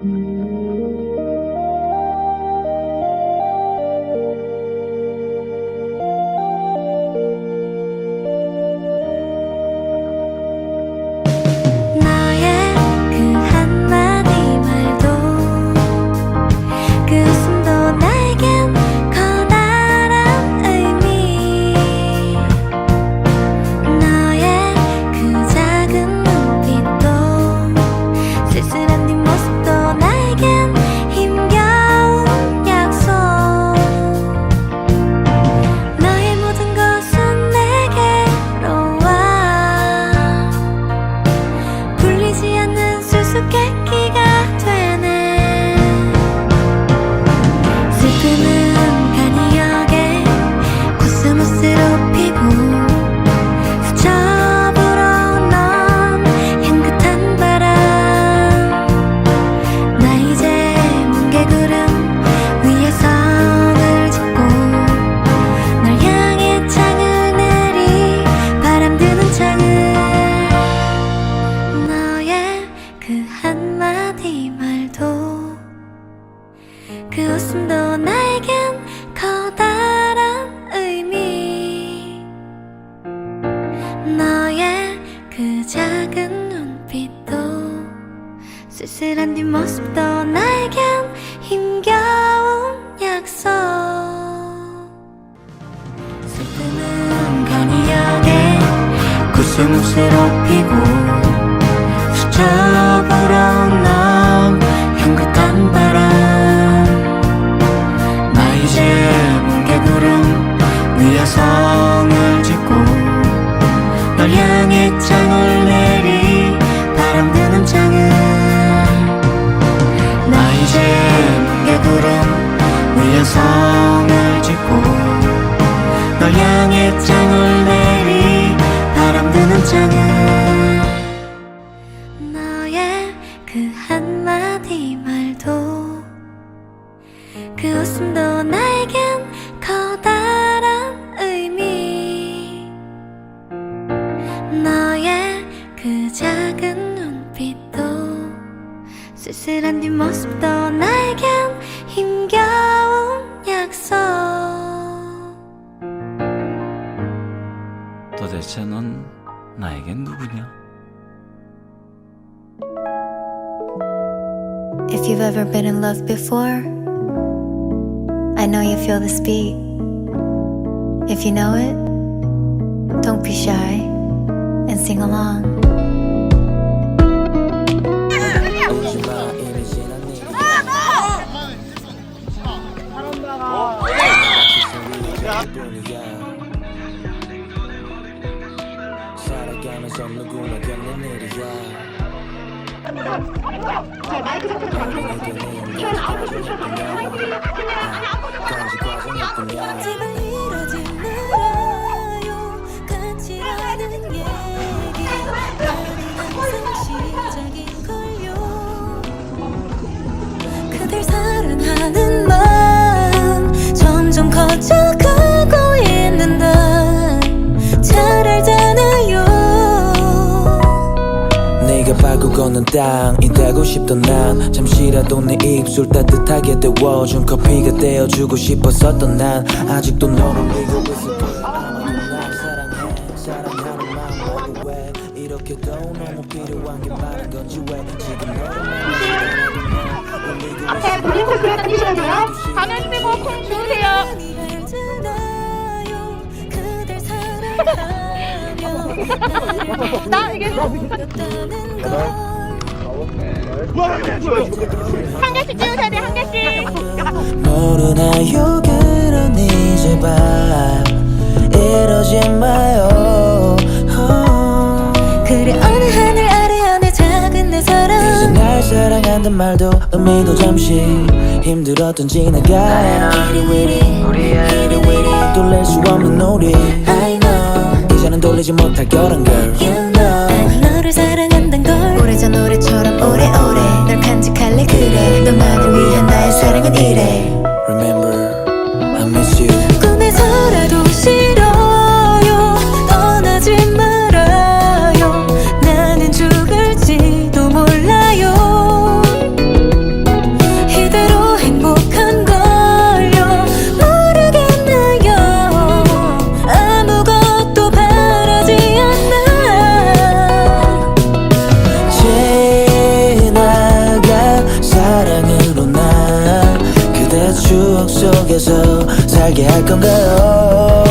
너의 슬 작은 눈빛도 쓸쓸한 뒷모습도 나에겐 힘겨운 약속. 슬픔은 간이역에 코스모스로 피고 성을 짓고 널 향해 창을 내리 바람 드는 창을. 너의 그 한마디 말도 그 웃음도 나에겐 커다란 의미. 너의 그 작은 눈빛도 쓸쓸한 뒷모습도 나에겐 대체 넌 나에겐 누구냐? If you've ever been in love before, I know you feel this beat. If you know it, don't be shy and sing along. 살아가면서 누구나 겪는 일이야 제발 이러지 걷는 땅이 되고 싶던 난 잠시라도 내 입술 따뜻하게 데워준 커피가 되어주고 싶었었던 난 아직도 너를 믿고 있을 거야. 날 사랑해 사랑하는 마음 모두 왜 이렇게도 너무 필요한 게 많은 건지 왜 지금 너를 앞에 볼링볼 그려 다니셔야 돼요. 가면 빼고 콩 사랑하며 나 이게 한 개씩 찍으셔야 돼. 한 개씩. 모르나요? 그런 이제발 이러지 마요. 어. 그래 어느 하늘 아래 어느 작은 내 이제 사랑 날 사랑한단 말도 의미도 잠시 힘들었던 지나가. 위리 돌릴 수 없는 우리. I know. 이제는 돌리지 못할 거란 girl. You know. 난 너를 사랑한단 걸 추억 속에서 살게 할 건가요?